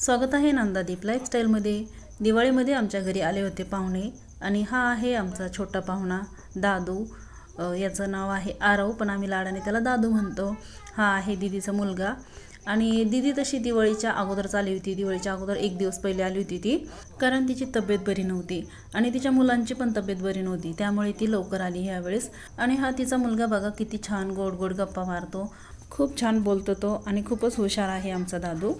स्वागत आहे नंदादीप लाईफस्टाईलमध्ये दिवाळीमध्ये आमच्या घरी आले होते पाहुणे आणि हा आहे आमचा छोटा पाहुणा दादू. याचं नाव आहे आरव पण आम्ही लाडाने त्याला दादू म्हणतो. हा आहे दिदीचा मुलगा. आणि दिदी तशी दिवाळीच्या अगोदरच आली होती. दिवाळीच्या अगोदर एक दिवस पहिले आली होती ती कारण तिची तब्येत बरी नव्हती आणि तिच्या मुलांची पण तब्येत बरी नव्हती. त्यामुळे ती लवकर आली ह्यावेळेस. आणि हा तिचा मुलगा बघा किती छान गोड गोड गप्पा मारतो. खूप छान बोलतो तो आणि खूपच हुशार आहे आमचा दादू.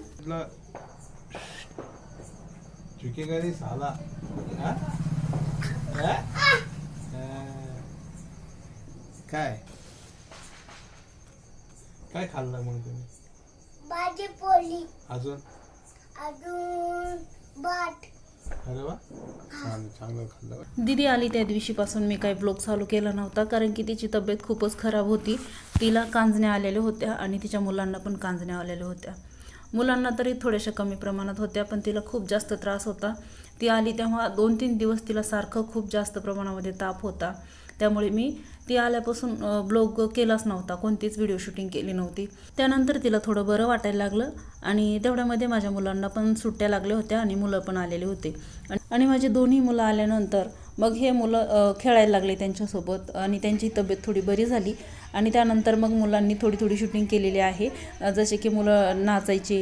झुकेगा नहीं साला हाँ? हाँ? हाँ. काय? काय खाल्लं मग तुम्ही? भाजी पोळी. अजून? अजून भात. अरे वा. छान चांगलं खाल्लं बा. दिदी आली त्या दिवशीपासून. मी काही ब्लॉग चालू केला नव्हता कारण की तिची तब्येत खूपच खराब होती. तिला कांजण्या आलेल्या होत्या आणि तिच्या मुलांना पण कांजण्या आलेल्या होत्या. मुलांना तरी थोड्याशा कमी प्रमाणात होत्या पण तिला खूप जास्त त्रास होता. ती आली तेव्हा दोन तीन दिवस तिला सारखं खूप जास्त प्रमाणामध्ये ताप होता. त्यामुळे मी ती आल्यापासून ब्लॉग केलाच नव्हता कोणतीच व्हिडिओ शूटिंग केली नव्हती. त्यानंतर तिला थोडं बरं वाटायला लागलं आणि तेवढ्यामध्ये माझ्या मुलांना पण सुट्ट्या लागल्या होत्या आणि मुलं पण आलेले होते. आणि- आणि माझे दोन्ही मुलं आल्यानंतर मग हे मुलं खेळायला लागले त्यांच्यासोबत आणि त्यांची तब्येत थोडी बरी झाली. आणि त्यानंतर मग मुलांनी थोडी थोडी शूटिंग केलेली आहे. जसे की मुलं नाचायचे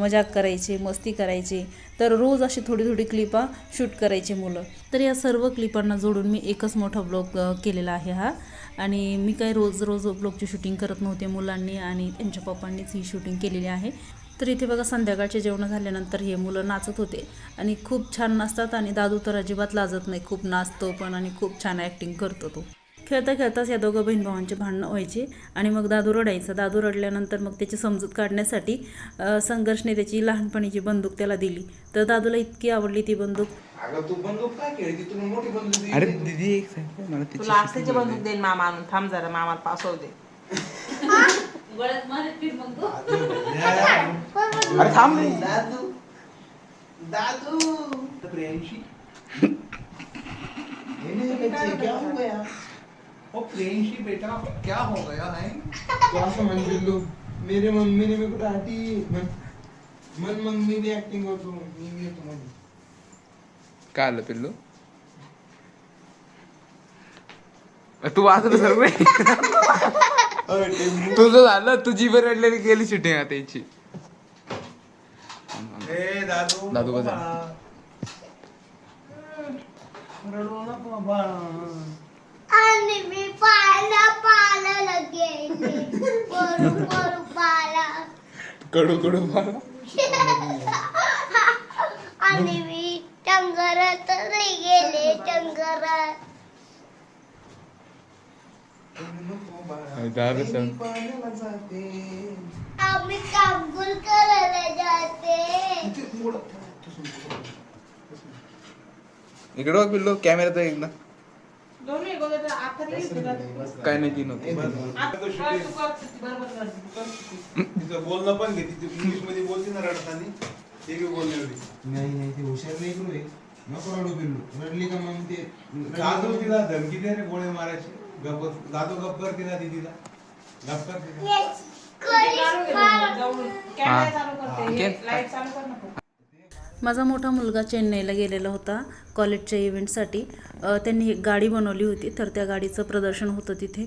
मजाक करायचे मस्ती करायचे. तर रोज अशी थोडी थोडी क्लिपा शूट करायचे मुलं. तर या सर्व क्लिपांना जोडून मी एकच मोठा ब्लॉग केलेला आहे हा. आणि मी काही रोज रोज ब्लॉगची शूटिंग करत नव्हते मुलांनी आणि त्यांच्या पप्पांनीच ही शूटिंग केलेली आहे. तर इथे बघा संध्याकाळचे जेवण झाल्यानंतर हे मुलं नाचत होते. आणि खूप छान नाचतात आणि दादू तर अजिबात लाजत नाही. खूप नाचतो पण आणि खूप छान ॲक्टिंग करतो तो. खेळता खेळताच या दोघं बहीण भावांचे भांडणं व्हायचे आणि मग दादू रडायचं. दादू रडल्यानंतर मग त्याची समजूत काढण्यासाठी संघर्षने त्याची लहानपणीची बंदूक त्याला दिली. तर दादूला इतकी आवडली ती बंदूक. अगं तू बंदूक काय खेळती? तुला मोठी बंदूक दिली. अरे दीदी एक तुला बंदूक देईन मामा आणून. थांब जरा मामाला पासव दे. अरे थांब. रे दादू. दादू. प्रियांशी. हो ओ प्रियांशी बेटा क्या हो गया है क्या समझ बिल्लू मेरे मम्मी ने मेरे को डांटी। मन मन मम्मी भी एक्टिंग करतो मी भी येतो मध्ये काय आलं पिल्लू? तू वाचलं सर्व तुझं झालं तुझी बरं रडलेली गेली शूटिंग आता याची ए दादू दादू. बाळा. रडू नको बाळा. आणि मी पाला पाला गेले परू परू पाला कडू कडू आणि मी टंगरात गेले टंगरात. आम्ही कामगुल करायला जाते. इकडं बघ पिल्लू कॅमेरा एकदा दोन्ही एकोणीस आता नाही घेतली का? काय नाही ती नव्हती बस, बस. आता तो कर, shooting. तू कर, बरोबर कर, तू कर, तू कर. तिचं बोलणं पण घे तिची इंग्लिशमध्ये बोलते ना रडताना ते बी बोलली होती नाही नाही ते हुशार नाही करू हे. नको रडू बिल्लू रडली का मग ते दादू तिला धमकी दे रे गोळे मारायची गप्प दादू गप्प कर तिला कर तिला. ते करीश्मा. जवळून. कॅमेरा हा. चालू करते लाइट चालू कर नको माझा मोठा मुलगा चेन्नईला गेलेला होता कॉलेजच्या इव्हेंटसाठी. त्यांनी एक गाडी बनवली होती तर त्या गाडीचं प्रदर्शन होतं तिथे.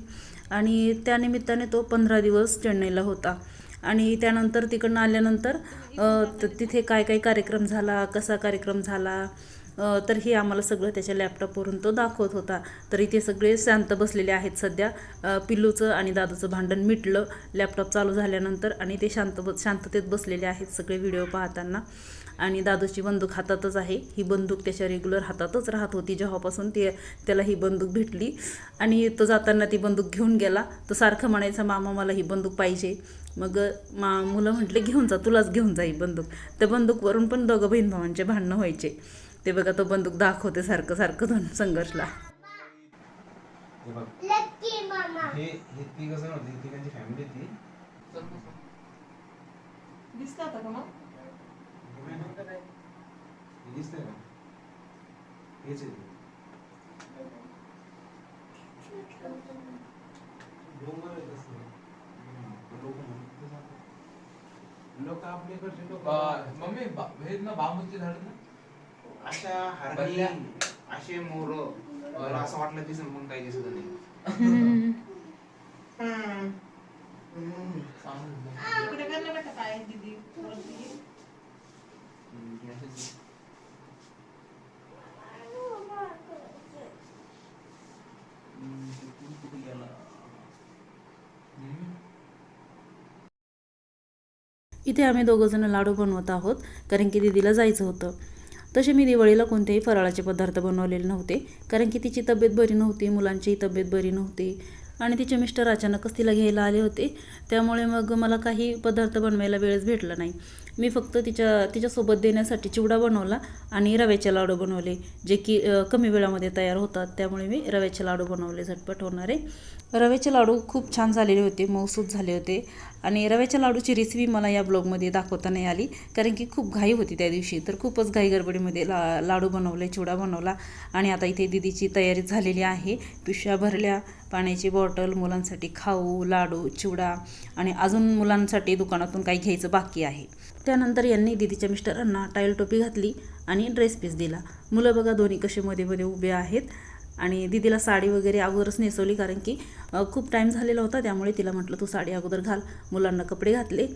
आणि त्यानिमित्ताने तो पंधरा दिवस चेन्नईला होता. आणि त्यानंतर तिकडनं आल्यानंतर तिथे काय काय कार्यक्रम झाला कसा कार्यक्रम झाला तर हे आम्हाला सगळं त्याच्या लॅपटॉपवरून तो दाखवत होता. तर इथे सगळे शांत बसलेले आहेत सध्या. पिल्लूचं आणि दादूचं भांडण मिटलं लॅपटॉप चालू झाल्यानंतर आणि ते शांत ब शांततेत बसलेले आहेत सगळे व्हिडिओ पाहताना. आणि दादूची बंदूक हातातच आहे. ही बंदूक त्याच्या रेग्युलर हातातच राहत होती. जेव्हापासून ते त्याला ही बंदूक भेटली. आणि तो जाताना ती बंदूक घेऊन गेला. तो सारखं म्हणायचा मामा मला ही बंदूक पाहिजे. मग मा मुलं म्हटले घेऊन जा तुलाच घेऊन जा ही बंदूक. त्या बंदूकवरून पण दोघं बहीण भावांचे भांडणं व्हायचे. ते बघा तो बंदूक दाखवते सारखं सारखं दोन संघर्षला. हे हे हे का मग? दिसतंय का हेच. लोकं आपल्याकडचे मम्मी हे ना बांबूचे झाड ना अशा हरणी. असे मोर मला असं वाटलं दिसन मग काही दिसत नाही इकडे करलं बेटा काय दीदी. इथे आम्ही दोघंजणं लाडू बनवत आहोत कारण की दीदीला जायचं होतं. तसे मी दिवाळीला कोणतेही फराळाचे पदार्थ बनवलेले नव्हते कारण की तिची तब्येत बरी नव्हती मुलांचीही तब्येत बरी नव्हती. आणि तिचे मिस्टर अचानकच तिला घ्यायला आले होते. त्यामुळे मग मला काही पदार्थ बनवायला वेळच भेटला नाही. मी फक्त तिच्या तिच्यासोबत देण्यासाठी चिवडा बनवला आणि रव्याचे लाडू बनवले जे की कमी वेळामध्ये तयार होतात. त्यामुळे मी रव्याचे लाडू बनवले झटपट होणारे. रव्याचे लाडू खूप छान झालेले होते मौसूद झाले होते. आणि रव्याच्या लाडूची रेसिपी मला या ब्लॉगमध्ये दाखवता नाही आली. कारण की खूप घाई होती त्या दिवशी. तर खूपच घाई गडबडीमध्ये ला लाडू बनवले चिवडा बनवला. आणि आता इथे दिदीची तयारी झालेली आहे. पिशव्या भरल्या पाण्याची बॉटल मुलांसाठी खाऊ लाडू चिवडा आणि अजून मुलांसाठी दुकानातून काही घ्यायचं बाकी आहे. त्यानंतर यांनी दिदीच्या मिस्टरांना टाईल टोपी घातली आणि ड्रेस पीस दिला. मुलं बघा दोन्ही कसे मध्ये मध्ये उभे आहेत. आणि दिदीला साडी वगैरे अगोदरच नेसवली कारण की खूप टाईम झालेला होता त्यामुळे तिला म्हटलं तू साडी अगोदर घाल मुलांना कपडे घातले.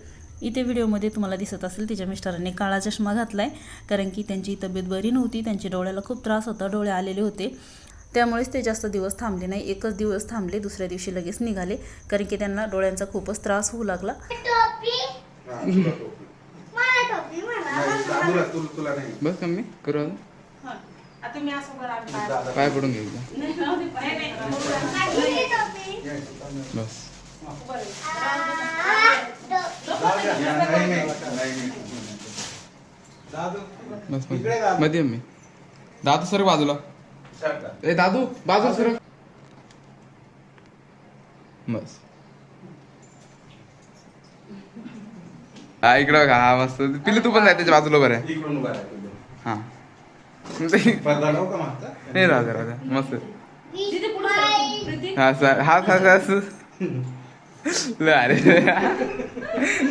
इथे व्हिडिओमध्ये तुम्हाला दिसत असेल तिच्या मिस्टरांनी काळा चष्मा घातला आहे कारण की त्यांची तब्येत बरी नव्हती त्यांच्या डोळ्याला खूप त्रास होता डोळे आलेले होते. त्यामुळेच ते जास्त दिवस थांबले नाही एकच दिवस थांबले दुसऱ्या दिवशी लगेच निघाले कारण की त्यांना डोळ्यांचा खूपच त्रास होऊ लागला. टोपी? मला टोपी म्हणा. तुला नाही. बस मम्मी करू आता. आता मी असं करा आम्ही बाहेर. पाय पडून घेऊ का? नाही, राहू दे, पाय नाही. माझी टोपी बस. बरं. बसमध्ये मध्ये मम्मी दादू सर बाजूला. ए दादू बाजूला सर. बस. हा इकडं बघा हा मस्त. पिल्लू तू पण जाय त्याच्या बाजूला बरं आहे इकडून उभा राहा. हा. नाही राहू दे मस्त. हा सर हा ल अरे.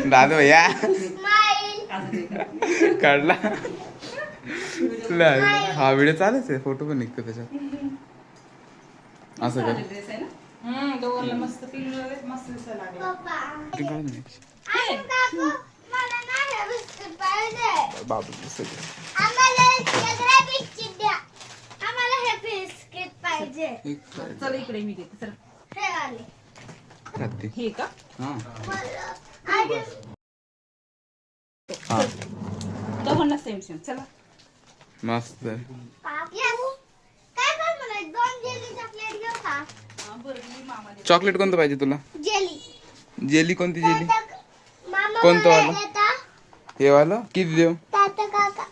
दादू भैया? काढला. हा व्हिडिओ चालच आहे. फोटो पण निघतो त्याच्यात. असं कर. बाबू हे चल इकडे मी देते. चल. हे राहते हे का? हा. हा. सेम सेम चला. मस्त. चॉकलेट घेऊ का? हा, बरं मी मामा देते. चॉकलेट कोणतं पाहिजे तुला? जेली जेली कोणती जेली मामा कोणतं वालं? हे वालं? किती देऊ ताता काका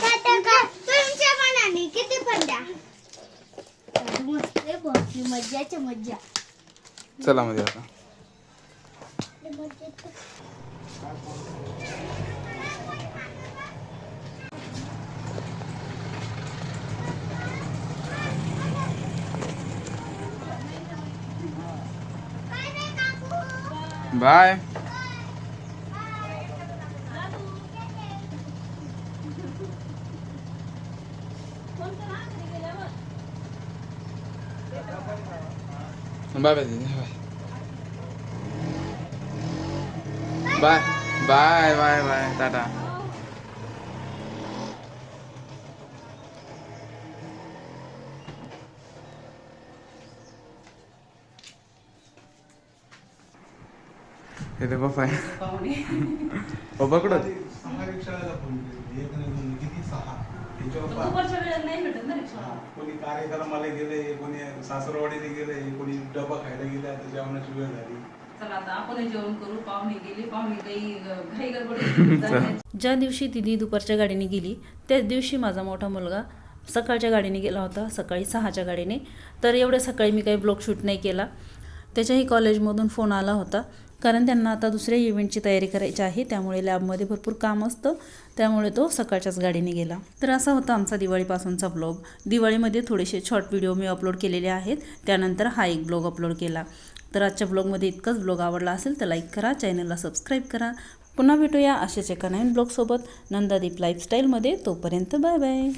ताता का तुमच्या मनाने किती पण द्या मस्त ही मज्जाची मज्जा. चला मध्ये आता. बाय. बाय बाय दीदी, bye bye bye bye tata हे ते पप्पा आहे पाहुणे. पप्पा कुठं त्याच्यावर नाही भेटत ना रिक्षा कोणी कार्यक्रमाला गेले कोणी सासरवाडीला गेले कोणी डबा खायला गेले आता जेवणाची वेळ झाली. चला आता आपण जेवण करू पाहुणे गेले पाहुणे काही घाई गडबड ज्या दिवशी दिदी दुपारच्या गाडीने गेली त्याच दिवशी माझा मोठा मुलगा सकाळच्या गाडीने गेला होता सकाळी सहाच्या गाडीने. तर एवढ्या सकाळी मी काही ब्लॉग शूट नाही केला. त्याच्याही कॉलेजमधून फोन आला होता. कारण त्यांना आता दुसऱ्या इव्हेंटची तयारी करायची आहे त्यामुळे लॅबमध्ये भरपूर काम असतं. त्यामुळे तो सकाळच्याच गाडीने गेला. तर असा होता आमचा दिवाळीपासूनचा ब्लॉग दिवाळीमध्ये थोडेसे शॉर्ट व्हिडिओ मी अपलोड केलेले आहेत. त्यानंतर हा एक ब्लॉग अपलोड केला. तर आजच्या ब्लॉगमध्ये इतकंच ब्लॉग आवडला असेल तर लाईक करा चॅनलला सबस्क्राईब करा. पुन्हा भेटूया अशाच एका नवीन ब्लॉगसोबत नंदादीप लाईफस्टाईलमध्ये तोपर्यंत बाय बाय